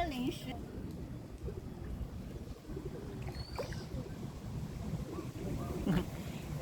个零食。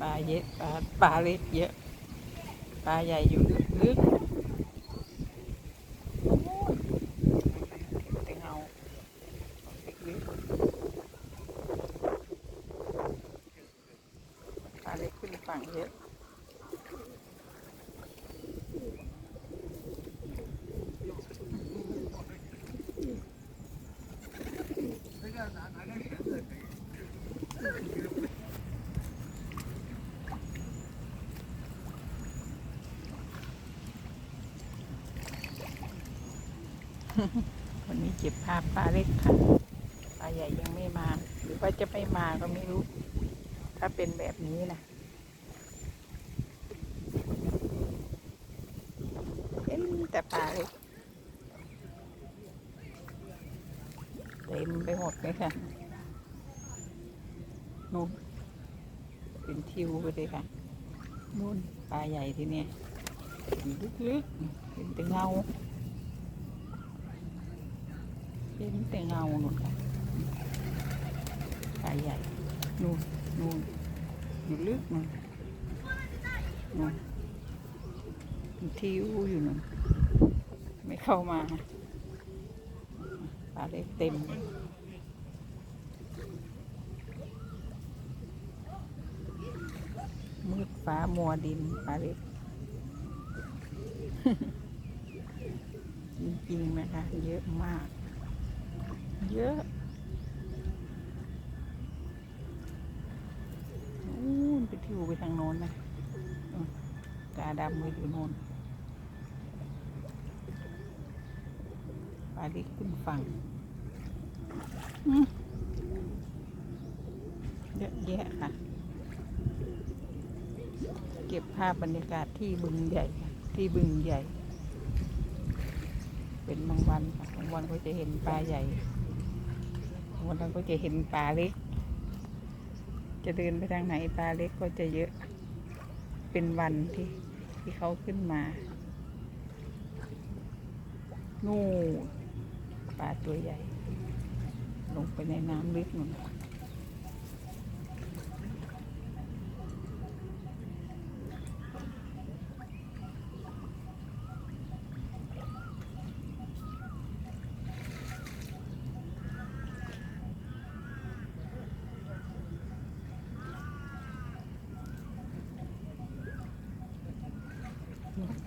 ปลาเยอะปลาปลาเล็กเยอะ ปลาใหญ่อยู่ลึกๆ วันนี้เก็บภาพปลาเล็กค่ะปลาใหญ่ยังไม่มา หรือว่าจะไม่มาก็ไม่รู้ ถ้าเป็นแบบนี้นะเห็นแต่ปลาเล็กเต็มไปหมดเลยค่ะนู่นเป็นทิวไปเลยค่ะนู่นปลาใหญ่ที่นี่ลึกๆเป็นแต่เงา เป็นแต่เงาหนุนค่ะปลาใหญ่นู่นนู่นอยู่ลึกนู่นนู่นมันทิวอยู่นู่นไม่เข้ามาปลาเล็กเต็มมืดฟ้ามัวดินปลาเล็กจริงๆนะคะเยอะมาก เยอะนู่นไปทิวไปทางโน้นนะอืมกาดำไปอยู่โน้นปลาเล็กขึ้นฝั่งเยอะแยะค่ะ เก็บภาพบรรยากาศที่บึงใหญ่ ที่บึงใหญ่ เป็นบางวันค่ะบางวันก็จะเห็นปลาใหญ่ วันนั้นก็จะเห็นปลาเล็ก จะเดินไปทางไหนปลาเล็กก็จะเยอะ เป็นวันที่ที่เขาขึ้นมา นู่นปลาตัวใหญ่ ลงไปในน้ำลึกหนู่น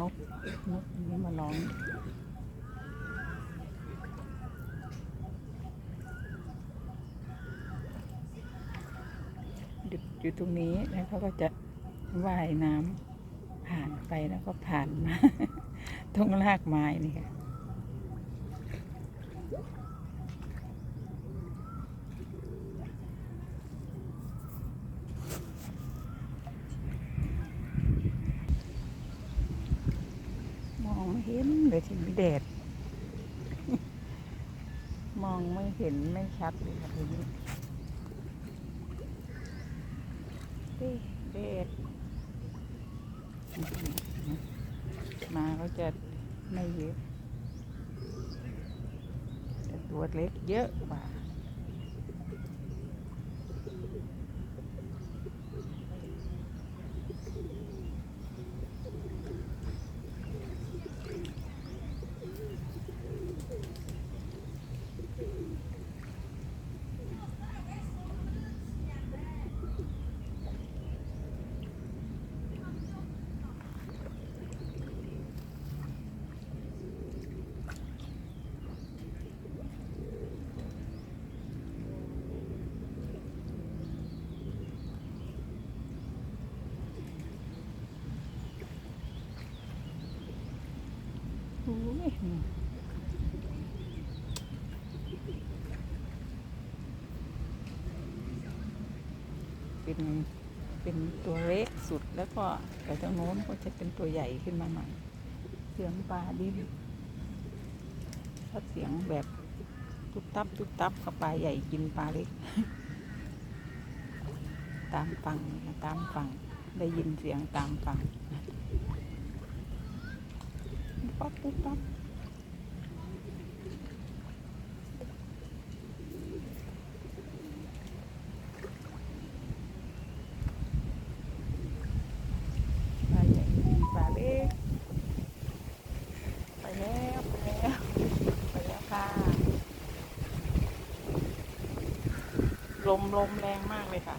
นก นกนกอันนี้มาร้องหยุดอยู่ตรงนี้แล้วเขาก็จะว่ายน้ำผ่านไปแล้วก็ผ่านมา ตรงรากไม้นี่ค่ะ มองไม่เห็นเลยทีนี้แดด มองไม่เห็นไม่ชัดเลยค่ะทีนี้ เอ๊ะเด็ด มาก็จะไม่เยอะแต่ตัวเล็กเยอะกว่า โอ้ย เป็นเป็นตัวเล็กสุดแล้วก็แต่ทางโน้นก็จะเป็นตัวใหญ่ขึ้นมาใหน่เสียงปลาดิ้นถ้าเสียงแบบตุ๊บตับตุ๊บตับกับปลาใหญ่กินปลาเล็ก ตามฟังตามฟังได้ยินเสียงตามฟังปั๊บปุ๊บปั๊บ ลมแรงมากเลยค่ะ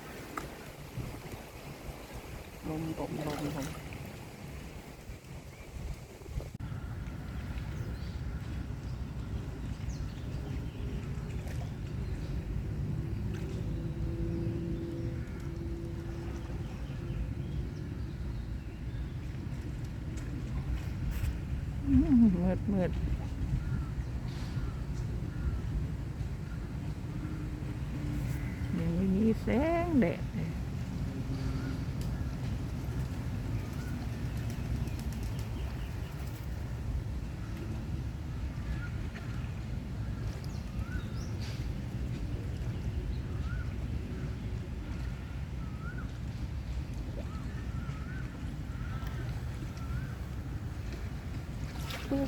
ลมลมลมลมอืมมืดมืดยังไม่มีแสงแดดเลย โอ้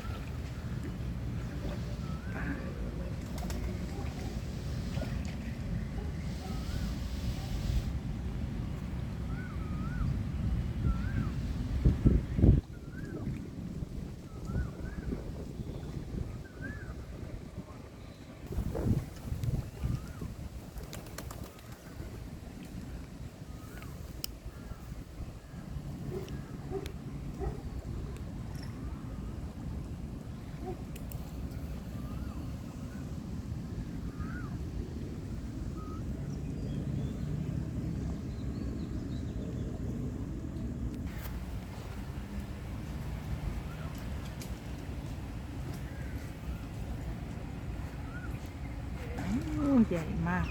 ให ญ่มาก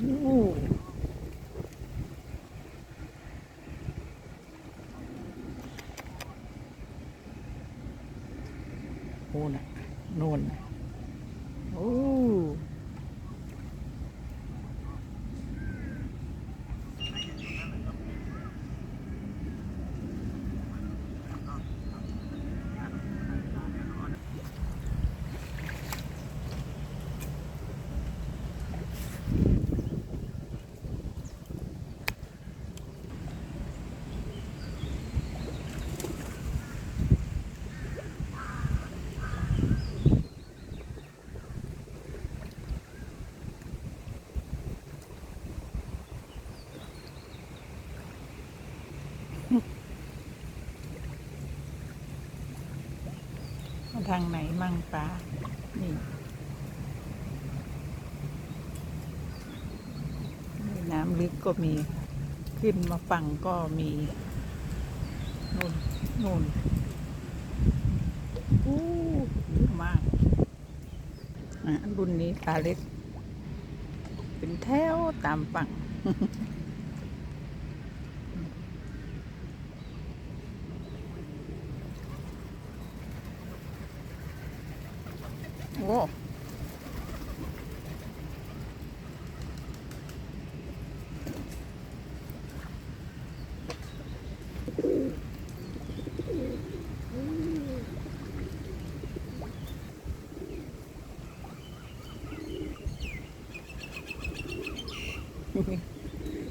โอ้โหน่ะโน่นน่ะโอ้ ทางไหนมั่งปลานี่น้ำลึกก็มีขึ้นมาฝั่งก็มีนู่นนู่นอู้เยอะมากอะรุ่นนี้ปลาเล็ก เป็นแถวตามฝั่ง อ้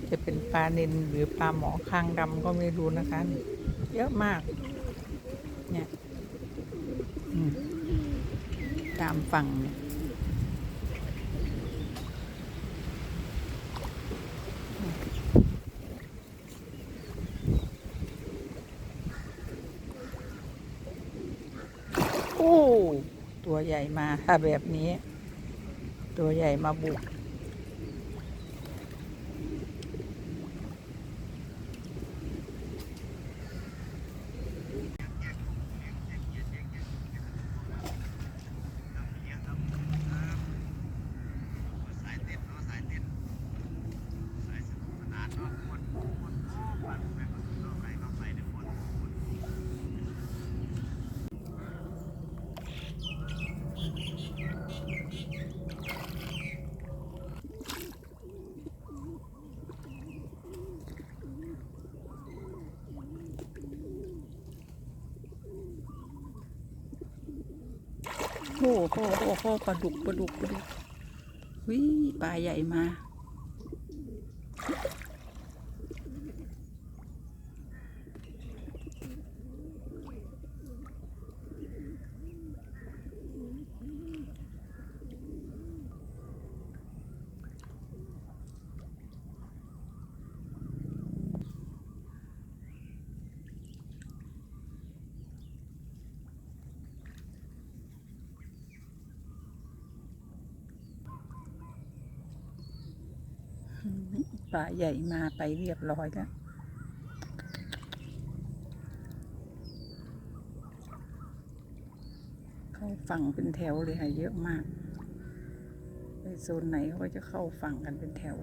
จะเป็นปลาเนนหรือปลาหมอคางดำก็ไม่รู้นะคะ เยอะมาก เนี่ย อืม ตามฝั่งเนี่ยโอ้ตัวใหญ่มาค่ะแบบนี้ ตัวใหญ่มาบุก โอ้โหโอ้โหปลาดุกปลาดุกปลาดุกวิปลาใหญ่มา ปลาใหญ่มาไปเรียบร้อยแล้วเข้าฝั่งเป็นแถวเลยค่ะเยอะมาก ไปโซนไหนเขาก็จะเข้าฝั่งกันเป็นแถว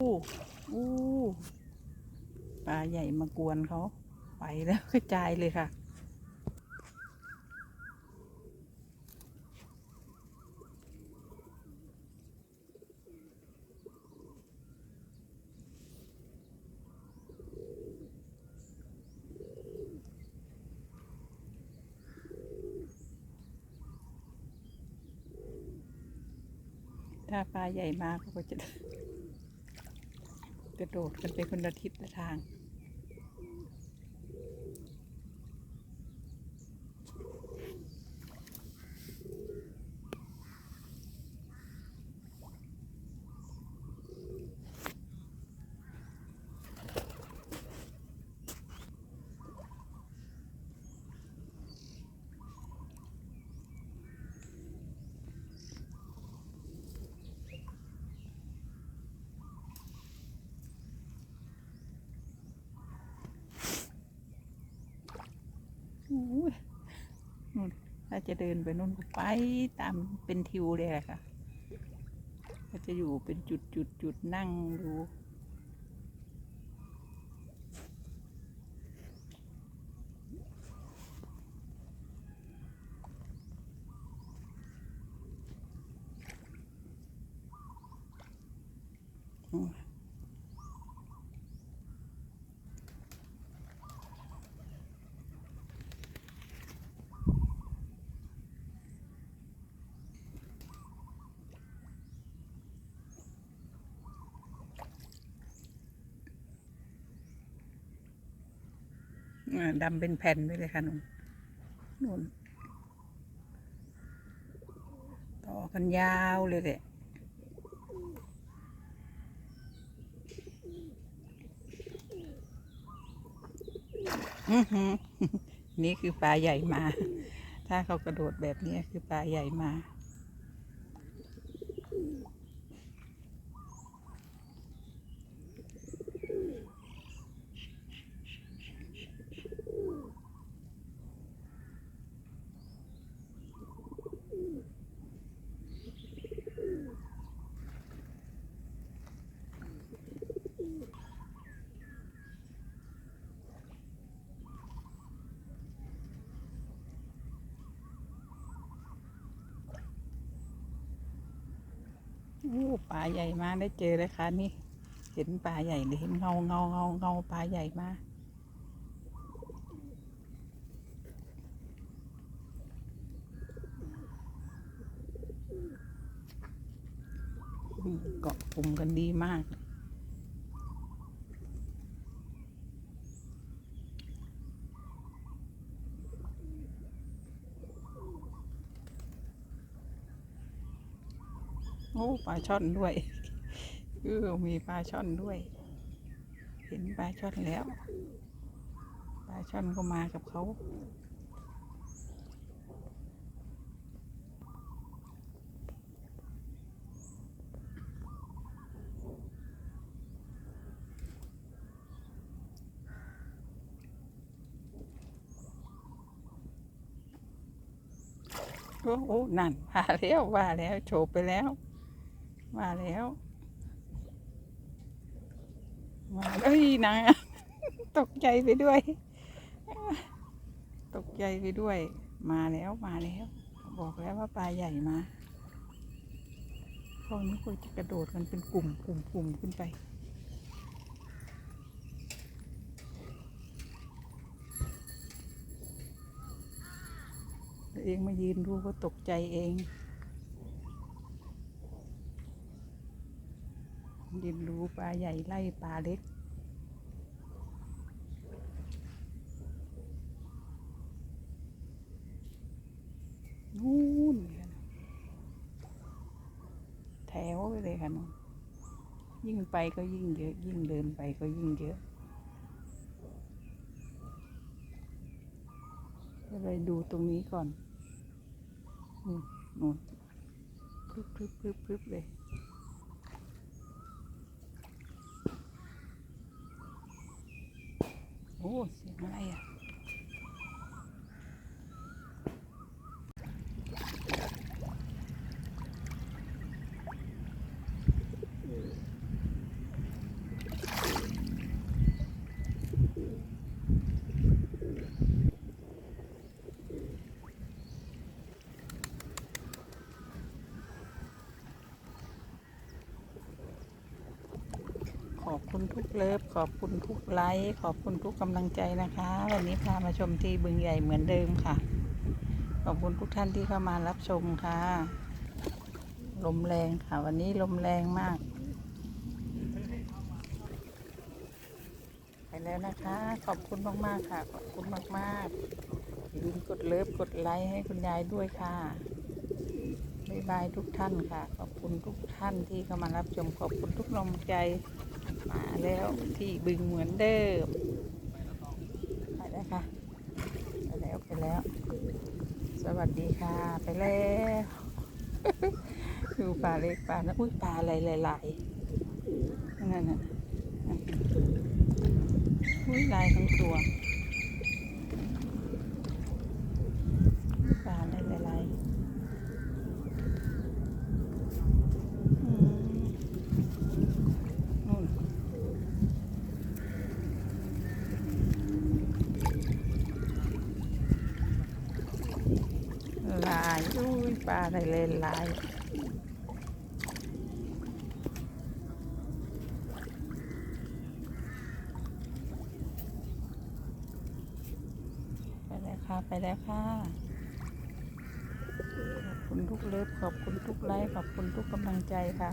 อู้อู้ปลาใหญ่มากวนเขา ไปแล้วกระจายเลยค่ะ ถ้าปลาใหญ่มากเขาก็จะ ระโดดกันไปคนละทิศละทาง นู่นถ้าจะเดินไปนู่นก็ไปตามเป็นทิวเลยแหละค่ะก็จะอยู่เป็นจุดจุดจุดนั่งดู ดำเป็นแผ่นไปเลยค่ะนุ่นนุ่นต่อกันยาวเลยแหละนี่คือปลาใหญ่มา ถ้าเขากระโดดแบบนี้คือปลาใหญ่มา ปลาใหญ่มาได้เจอเลยค่ะนี่ เห็นปลาใหญ่เลยเห็นเงาเงาเงาเงาปลาใหญ่มาเกาะกลุ่มกันดีมาก โอ้ปลาช่อนด้วยเออมีปลาช่อนด้วย เห็นปลาช่อนแล้วปลาช่อนก็มากับเขาโอ้โหนั่นว่าแล้วว่าแล้ว โฉบไปแล้ว ว่าแล้วมาเอ้ยนางตกใจไปด้วย ตกใจไปด้วย มาแล้วมาแล้ว บอกแล้วว่าปลาใหญ่มาพวกนี้ควรจะกระโดดกันเป็นกลุ่มกลุ่มกลุ่มขึ้นไปตัวเองมายืนดูก็ตกใจเอง ยืนดูปลาใหญ่ไล่ปลาเล็ก นู่นเลยนะแถวไปเลยค่ะน้องยิ่งไปก็ยิ่งเยอะ ยิ่งเดินไปก็ยิ่งเยอะก็เลยดูตรงนี้ก่อนนู่นนู่นพรึบพรึบพรึบพรึบเลย โอ้เสียงอะไรอะ ขอบ คุณทุกเลิฟขอบคุณทุกไลค์ขอบคุณทุกกำลังใจนะคะ วันนี้พามาชมที่บึงใหญ่เหมือนเดิมค่ะ ขอบคุณทุกท่านที่เข้ามารับชมค่ะ ลมแรงค่ะ วันนี้ลมแรงมาก ไปแล้วนะคะ ขอบคุณมากๆค่ะ ขอบคุณมากๆอย่าลืมกดเลิฟกดไลค์ให้คุณยายด้วยค่ะบ๊ายบายทุกท่านค่ะ ขอบคุณทุกท่านที่เข้ามารับชม ขอบคุณทุกกำลังใจ แล้วที่บึงเหมือนเดิมไปแล้วค่ะไปแล้วไปแล้ว สวัสดีค่ะไปแล้วดูปลาเล็กปลานะอุ้ยปลาอะไรหลายๆนั่นน่ะอุ้ยลายทั้งตัว ปลาอะไรหลายๆอืมนู่น ลายอุ้ยปลาอะไรเลนลายไปแล้วค่ะ ไปแล้วค่ะขอบคุณทุกเลิฟขอบคุณทุกไลค์ขอบคุณทุกกำลังใจค่ะ